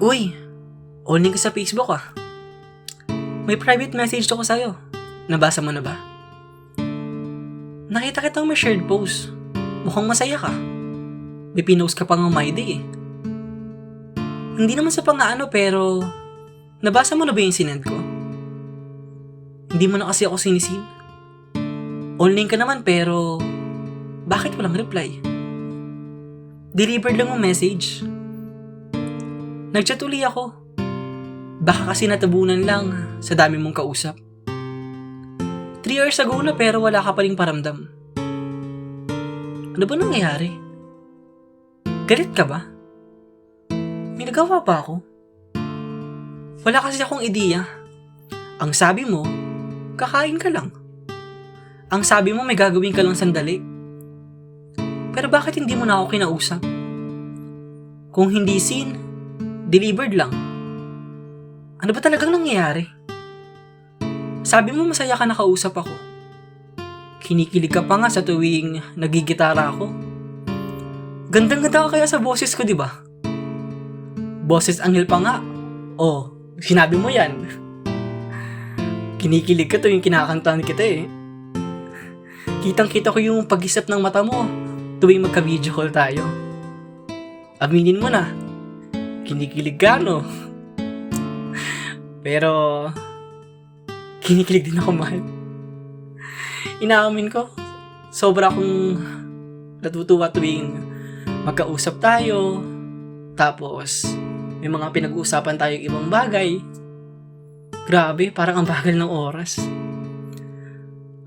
Uy, online ka sa Facebook ah. May private message ako sa'yo. Nabasa mo na ba? Nakita kitang may shared post. Mukhang masaya ka. May pinost ka pang my day eh. Hindi naman sa pangaano pero nabasa mo na ba yung sinend ko? Hindi mo na kasi ako sinisin. Online ka naman pero bakit walang reply? Delivered lang yung message. Nagchat uli ako. Baka kasi natabunan lang sa dami mong kausap. Three hours ago na pero wala ka pa rin paramdam. Ano ba nangyayari? Galit ka ba? May nagawa pa ako? Wala kasi akong ideya. Ang sabi mo, kakain ka lang. Ang sabi mo may gagawin ka lang sandali. Pero bakit hindi mo na ako kinausap? Kung hindi sin, delivered lang. Ano ba talagang nangyayari? Sabi mo masaya ka nakausap ako. Kinikilig ka pa nga sa tuwing nagigitara ako. Gandang-ganda ka kaya sa boses ko, di ba? Boses Angel pa nga. Oh, sinabi mo yan. Kinikilig ka tuwing kinakantahan kita eh. Kitang-kita ko yung pag-isap ng mata mo tuwing magka-video call tayo. Aminin mo na, kinikilig ka, no? Pero, kinikilig din ako, mahal. Inaamin ko, sobra akong natutuwa tuwing magkausap tayo, tapos may mga pinag-uusapan tayong ibang bagay. Grabe, parang ang bagal ng oras.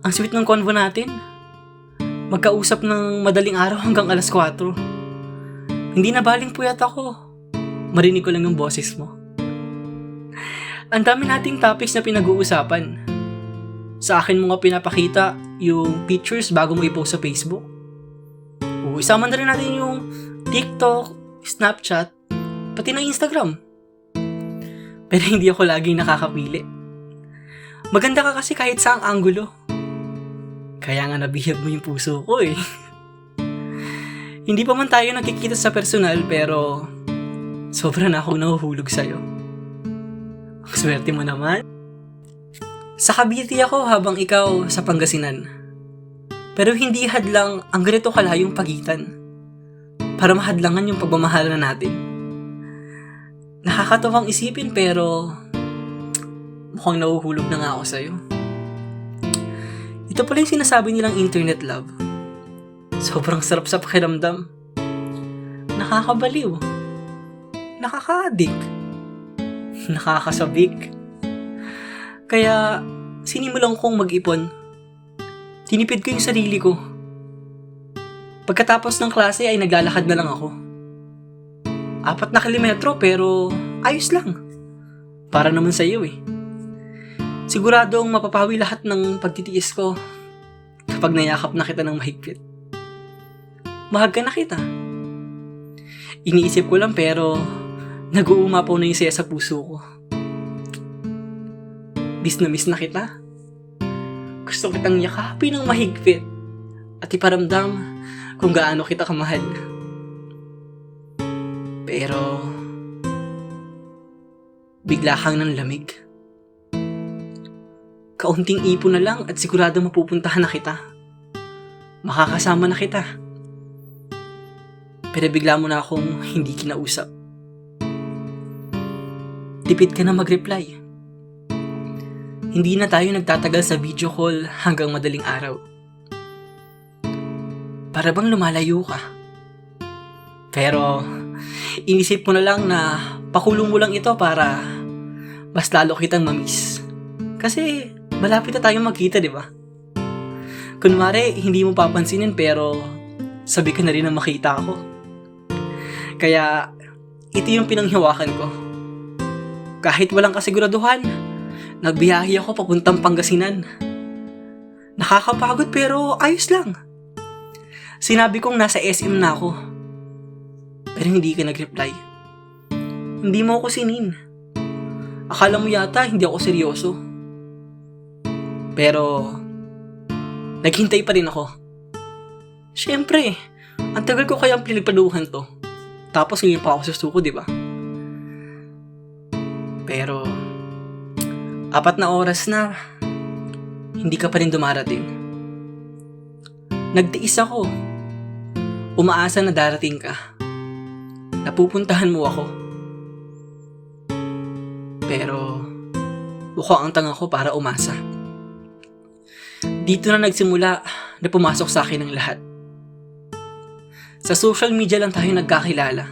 Ang sweet ng convo natin. Magkausap ng madaling araw hanggang alas 4. Hindi na baling puyat ako. Marinig ko lang yung boses mo. Ang dami nating topics na pinag-uusapan. Sa akin mo nga pinapakita yung pictures bago mo i-post sa Facebook. O isama na rin natin yung TikTok, Snapchat, pati na Instagram. Pero hindi ako laging nakakapili. Maganda ka kasi kahit saang anggulo. Kaya nga nabihag mo yung puso ko eh. hindi pa man tayo nakikita sa personal pero sobra na akong nahuhulog sa'yo. Ang swerte mo naman. Sa Cavite ako habang ikaw sa Pangasinan. Pero hindi hadlang ang ganito kalayong pagitan para mahadlangan yung pagmamahalan natin. Nakakatawang isipin pero mukhang nahuhulog na nga ako sa'yo. Ito pala yung sinasabi nilang internet love. Sobrang sarap sa pakiramdam. Nakakabaliw. Nakaka-addict. Nakakasabik. Kaya, sinimulan kong mag-ipon. Tinipid ko yung sarili ko. Pagkatapos ng klase ay naglalakad na lang ako. Apat na kilometro pero ayos lang. Para naman sa iyo eh. Siguradong mapapawi lahat ng pagtitiis ko kapag nayakap na kita ng mahigpit. Mahag ka na kita. Iniisip ko lang pero nag-uumapaw na yung saya sa puso ko. Miss na miss na kita. Gusto kitang yakapin ng mahigpit at iparamdam kung gaano kita kamahal. Pero, bigla kang ng lamig. Kaunting ipon na lang at sigurado mapupuntahan na kita. Makakasama na kita. Pero bigla mo na akong hindi kinausap. Tipid ka na mag-reply. Hindi na tayo nagtatagal sa video call hanggang madaling araw. Para bang lumalayo ka. Pero, inisip mo na lang na pakulong mo lang ito para mas lalo kitang mamiss. Kasi, malapit na tayong magkita, di ba? Kunwari, hindi mo papansinin pero sabi ka na rin na makita ako. Kaya, ito yung pinanghiwakan ko. Kahit walang kasiguraduhan, nagbiyahe ako papuntang Pangasinan. Nakakapagod pero ayos lang. Sinabi kong nasa SM na ako. Pero hindi ka nag-reply. Hindi mo ako sinin. Akala mo yata hindi ako seryoso. Pero, naghintay pa rin ako. Siyempre, ang tagal ko kayang pinagpaluhan to. Tapos ngayon pa ako sa suko, di ba? Pero, apat na oras na, hindi ka pa rin dumarating. Nagtiis ako. Umaasa na darating ka. Napupuntahan mo ako. Pero, mukhang ang tanga ko para umasa. Dito na nagsimula na pumasok sa akin ang lahat. Sa social media lang tayo nagkakilala.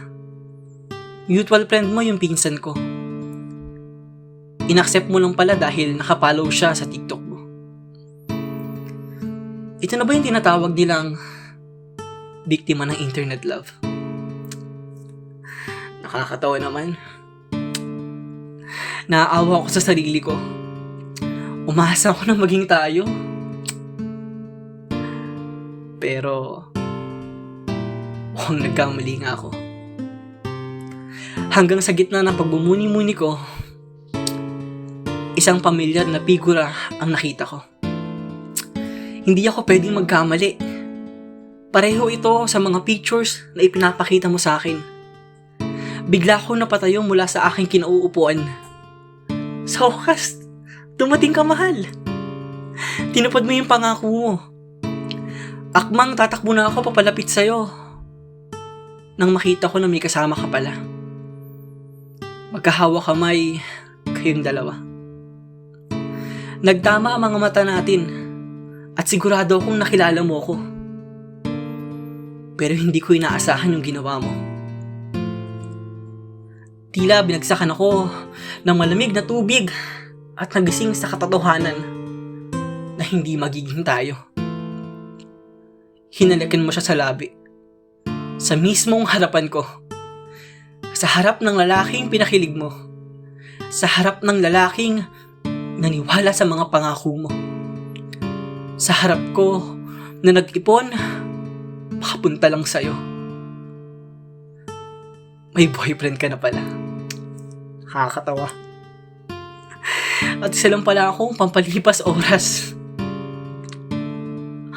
Mutual friend mo yung pinsan ko. Inaccept mo lang pala dahil nakapollow siya sa TikTok mo. Ito na ba yung tinatawag nilang biktima ng internet love? Nakakatawa naman. Naaawa ako sa sarili ko. Umasa ako na maging tayo. Pero, mukhang nagkamali nga ako. Hanggang sa gitna ng pagbumuni-muni ko, isang pamilyar na figura ang nakita ko. Hindi ako pwedeng magkamali. Pareho ito sa mga pictures na ipinapakita mo sa akin. Bigla ako napatayo mula sa aking kinauupuan. Sa wakas, dumating ka mahal. Tinupad mo yung pangako mo. Akmang tatakbo na ako papalapit sa'yo. Nang makita ko na may kasama ka pala. Magkahawa kamay, kayong dalawa. Nagtama ang mga mata natin at sigurado akong nakilala mo ako. Pero hindi ko inaasahan yung ginawa mo. Tila binagsakan ako ng malamig na tubig at nagising sa katotohanan na hindi magiging tayo. Hinalakin mo siya sa labi. Sa mismong harapan ko. Sa harap ng lalaking pinakilig mo. Sa harap ng lalaking naniwala sa mga pangako mo. Sa harap ko na nag-ipon, makapunta lang sa'yo. May boyfriend ka na pala. Nakakatawa. At isa lang pala akong pampalipas oras.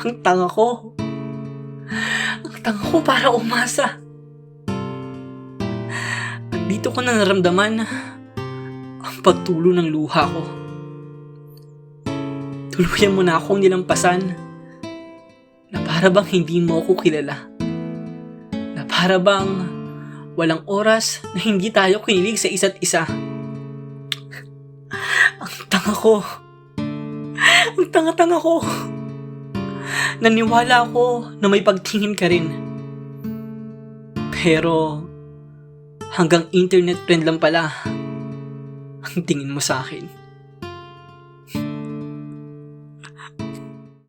Ang tanga ko. Ang tanga ko para umasa. At dito ko na naramdaman ang pagtulo ng luha ko. Tuluyan mo na akong nilampasan na para bang hindi mo ako kilala. Na para bang walang oras na hindi tayo kinilig sa isa't isa. Ang tanga ko. Ang tanga-tanga ko. Naniwala ako na may pagtingin ka rin. Pero hanggang internet friend lang pala ang tingin mo sa akin.